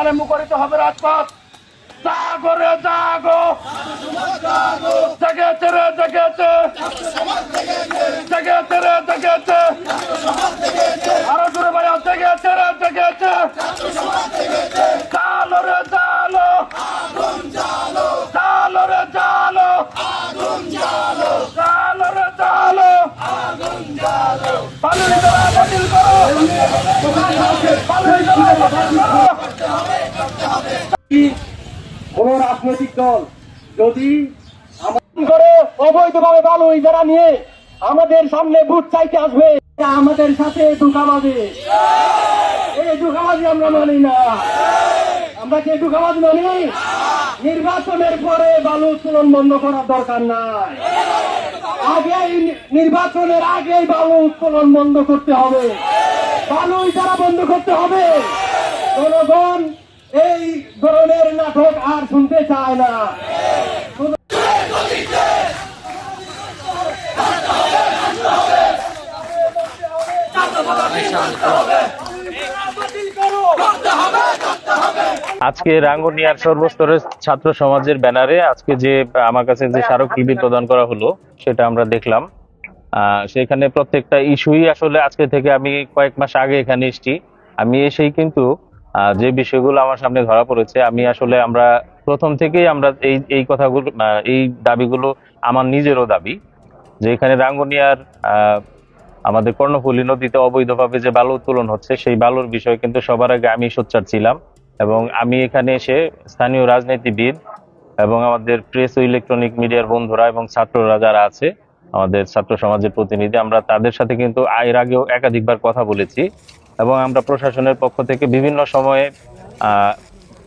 আরে মুখরিত হবে রাজপথ। জাগো রে জাগো। জেগেছে রে, জেগেছে। জেগেছে রে, জেগেছে। আরও জোরে ভাই জেগেছে রে, জেগেছে। জালো রে, জালো। জালো রে, জালো। জালো রে, জালো। পালুই দেওয়া বাতিল করো। পালুই দেওয়া বাতিল করো। কোন রাজনৈতিক দল যদি করে অবৈধভাবে বালু ইজারা নিয়ে আমাদের সামনে ভোট চাইতে আসবে। আমাদের সাথে এই আমরা মানি না। আমরা কি মানি নির্বাচনের পরে বালু উত্তোলন বন্ধ করার দরকার নাই। আগেই নির্বাচনের আগেই বালু উত্তোলন বন্ধ করতে হবে। বালু ইজারা বন্ধ করতে হবে। জনগণ এই ধরনের নাটক আর শুনতে চায় না। আজকে রাঙ্গুনিয়ার সর্বস্তরের ছাত্র সমাজের ব্যানারে আজকে যে, আমার কাছে যে স্মারক স্মারকলিপি প্রদান করা হলো, সেটা আমরা দেখলাম। সেখানে প্রত্যেকটা ইস্যুই আসলে আজকে থেকে আমি কয়েক মাস আগে এখানে এসেছি। আমি এসেই কিন্তু যে বিষয়গুলো আমার সামনে ধরা পড়েছে, আমি আসলে আমরা প্রথম থেকেই আমরা এই এই কথাগুলো এই দাবিগুলো আমার নিজেরও দাবি যে এখানে রাঙ্গুনিয়ার আমাদের কর্ণফুলী নদীতে অবৈধভাবে যে বালু উত্তোলন হচ্ছে, সেই বালুর বিষয়ে কিন্তু সবার আগে আমি সোচ্চার ছিলাম এবং আমি এখানে এসে স্থানীয় রাজনীতিবিদ এবং আমাদের প্রেস ও ইলেকট্রনিক মিডিয়ার বন্ধুরা এবং ছাত্ররা যারা আছে, আমাদের ছাত্র সমাজের প্রতিনিধি, আমরা তাদের সাথে কিন্তু এর আগেও একাধিকবার কথা বলেছি। এবং আমরা প্রশাসনের পক্ষ থেকে বিভিন্ন সময়ে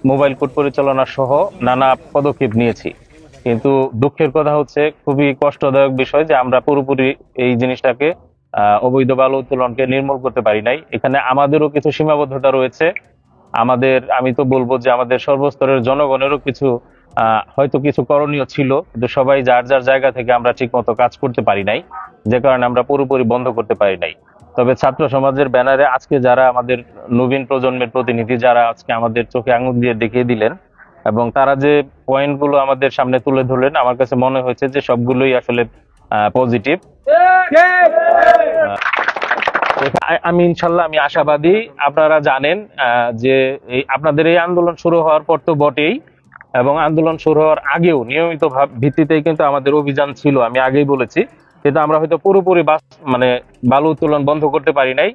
মোবাইল কোর্ট পরিচালনা সহ নানা পদক্ষেপ নিয়েছি। কিন্তু দুঃখের কথা হচ্ছে, খুবই কষ্টদায়ক বিষয় যে আমরা পুরোপুরি এই জিনিসটাকে অবৈধ বালু উত্তোলনকে নির্মূল করতে পারি নাই। এখানে আমাদেরও কিছু সীমাবদ্ধতা রয়েছে। আমাদের, আমি তো বলব যে আমাদের সর্বস্তরের জনগণেরও কিছু হয়তো কিছু করণীয় ছিল, কিন্তু সবাই যার যার জায়গা থেকে আমরা ঠিক মতো কাজ করতে পারি নাই, যে কারণে আমরা পুরোপুরি বন্ধ করতে পারি নাই। তবে ছাত্র সমাজের ব্যানারে আজকে যারা আমাদের নবীন প্রজন্মের প্রতিনিধি যারা আজকে আমাদের চোখে আঙুল দিয়ে দেখিয়ে দিলেন এবং তারা যে পয়েন্টগুলো আমাদের সামনে তুলে ধরলেন, আমার কাছে মনে হয়েছে যে সবগুলোই আসলে পজিটিভ আমি ইনশাল্লাহ, আমি আশাবাদী। আপনারা জানেন যে এই আপনাদের এই আন্দোলন শুরু হওয়ার পর তো বটেই এবং আন্দোলন শুরু হওয়ার আগেও নিয়মিত ভিত্তিতেই কিন্তু আমাদের অভিযান ছিল, আমি আগেই বলেছি। কিন্তু আমরা হয়তো পুরোপুরি বাস মানে বালু উত্তোলন বন্ধ করতে পারি নাই,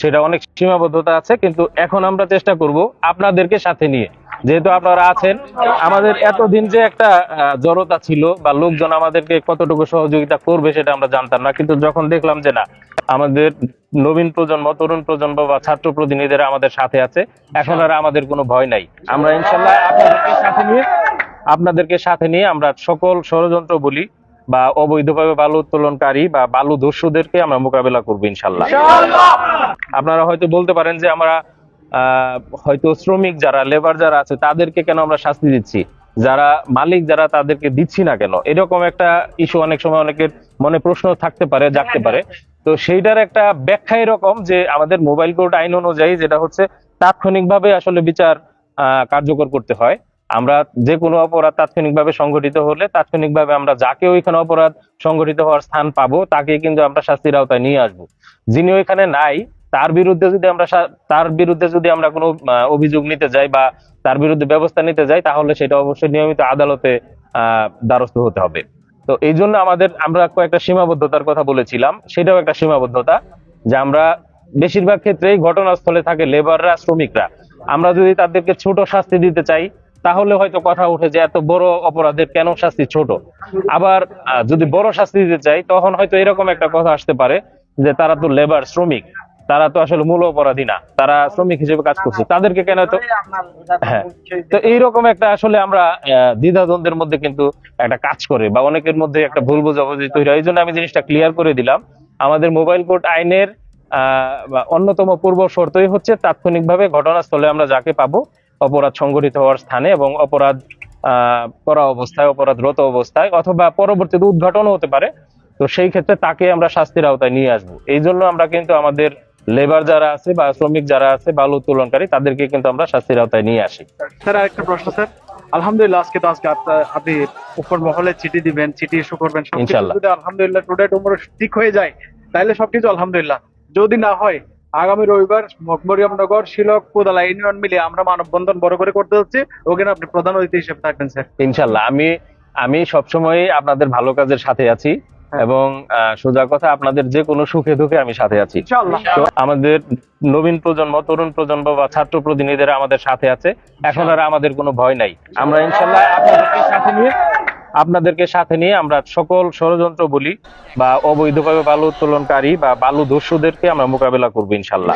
সেটা অনেক সীমাবদ্ধতা আছে, কিন্তু এখন আমরা চেষ্টা করব আপনাদেরকে সাথে নিয়ে। যেহেতু আপনারা আছেন, আমাদের এতদিন যে একটা জড়তা ছিল বা লোকজন আমাদেরকে কতটুকু সহযোগিতা করবে সেটা আমরা জানতাম না, কিন্তু যখন দেখলাম যে না, আমাদের নবীন প্রজন্ম, তরুণ প্রজন্ম বা ছাত্র প্রতিনিধিরা আমাদের সাথে আছে, এখন আর আমাদের কোনো ভয় নাই। আমরা ইনশাল্লাহ আপনাদেরকে সাথে নিয়ে, আপনাদেরকে সাথে নিয়ে আমরা সকল ষড়যন্ত্র বলি বা অবৈধভাবে বালু উত্তোলনকারী বা বালু দস্যুদেরকে আমরা মোকাবেলা করব ইনশাল্লাহ আপনারা হয়তো বলতে পারেন যে আমরা হয়তো শ্রমিক যারা লেবার যারা আছে তাদেরকে কেন আমরা শাস্তি দিচ্ছি? যারা মালিক যারা তাদেরকে দিচ্ছি না কেন? এরকম একটা ইস্যু অনেক সময় অনেকের মনে প্রশ্ন থাকতে পারে জাগতে পারে। তো সেইটার একটা ব্যাখ্যা এরকম যে আমাদের মোবাইল কোর্ট আইন অনুযায়ী যেটা হচ্ছে তাৎক্ষণিকভাবে আসলে বিচার আহ, কার্যকর করতে হয়। আমরা যে কোনো অপরাধ তাৎক্ষণিকভাবে সংঘটিত হলে তাৎক্ষণিকভাবে আমরা যাকে ওইখানে অপরাধ সংঘটিত হওয়ার স্থান পাবো, তাকে কিন্তু আমরা শাস্তির আওতায় নিয়ে আসব। যিনি ওইখানে নাই, তার বিরুদ্ধে যদি আমরা তার বিরুদ্ধে যদি আমরা কোনো অভিযোগ নিতে যাই বা তার বিরুদ্ধে ব্যবস্থা নিতে যাই, তাহলে সেটা অবশ্যই নিয়মিত আদালতে দ্বারস্থ হতে হবে। তো এই জন্য আমাদের, আমরা কয়েকটা সীমাবদ্ধতার কথা বলেছিলাম। সেটাও একটা সীমাবদ্ধতা যে আমরা বেশিরভাগ ক্ষেত্রেই ঘটনাস্থলে থাকে লেবাররা শ্রমিকরা। আমরা যদি তাদেরকে ছোট শাস্তি দিতে চাই তাহলে হয়তো কথা উঠে যে এত বড় অপরাধের কেন শাস্তি ছোট? আবার যদি বড় শাস্তি দিতে চাই, তখন হয়তো এরকম একটা কথা আসতে পারে যে তারা তো লেবার, শ্রমিক। তারা তো আসলে মূল অপরাধী না। তারা শ্রমিক হিসেবে কাজ করছে। তাদেরকে কেন তো হ্যাঁ। তো এইরকম একটা আসলে আমরা দ্বিধাদ্বন্দ্বের মধ্যে কিন্তু একটা কাজ করে বা অনেকের মধ্যে একটা ভুল বোঝাবুঝি তৈরি হয়। এই জন্য আমি জিনিসটা ক্লিয়ার করে দিলাম। আমাদের মোবাইল কোর্ট আইনের অন্যতম পূর্ব শর্তই হচ্ছে তাৎক্ষণিকভাবে ঘটনাস্থলে আমরা যাকে পাবো অপরাধ সংঘটিত হওয়ার স্থানে এবং অপরাধ করা অবস্থায় অপরাধরত অবস্থায় অথবা পরবর্তীতে উদ্ঘাটনও হতে পারে। তো সেই ক্ষেত্রে তাকে আমরা শাস্তির আওতায় নিয়ে আসব। এই জন্য আমরা কিন্তু আমাদের লেবার যারা আছে বা শ্রমিক যারা আছে বালু উত্তোলনকারী তাদেরকে কিন্তু আমরা শাস্তির আওতায় নিয়ে আসি। স্যার আরেকটা প্রশ্ন স্যার। আলহামদুলিল্লাহ আজকে তো আজকে আপনি উপর মহলে চিঠি দিবেন চিঠি ইস্যু করবেন সবকিছু আলহামদুলিল্লাহ টুডে টুমোরো ঠিক হয়ে যায় তাহলে সবকিছু আলহামদুলিল্লাহ। যদি না হয় আগামী রবিবার মরিয়মনগর শিলক কোদালা ইউনিয়ন মিলে আমরা মানববন্ধন বড় করে করতে হচ্ছে ওখানে আপনি প্রধান অতিথি হিসেবে থাকবেন স্যার। ইনশাল্লাহ আমি আমি সবসময় আপনাদের ভালো কাজের সাথে আছি এবং আহ, সোজা কথা আপনাদের যে কোনো সুখে দুঃখে আমি সাথে আছি। তো আমাদের নবীন প্রজন্ম তরুণ প্রজন্ম বা ছাত্র প্রতিনিধিরা আমাদের সাথে আছে। এখন আর আমাদের কোনো ভয় নাই। আমরা ইনশাল্লাহ আপনাদেরকে সাথে নিয়ে আপনাদেরকে সাথে নিয়ে আমরা সকল ষড়যন্ত্র বলি বা অবৈধভাবে বালু উত্তোলনকারী বা বালু দস্যুদেরকে আমরা মোকাবেলা করব, ইনশাল্লাহ।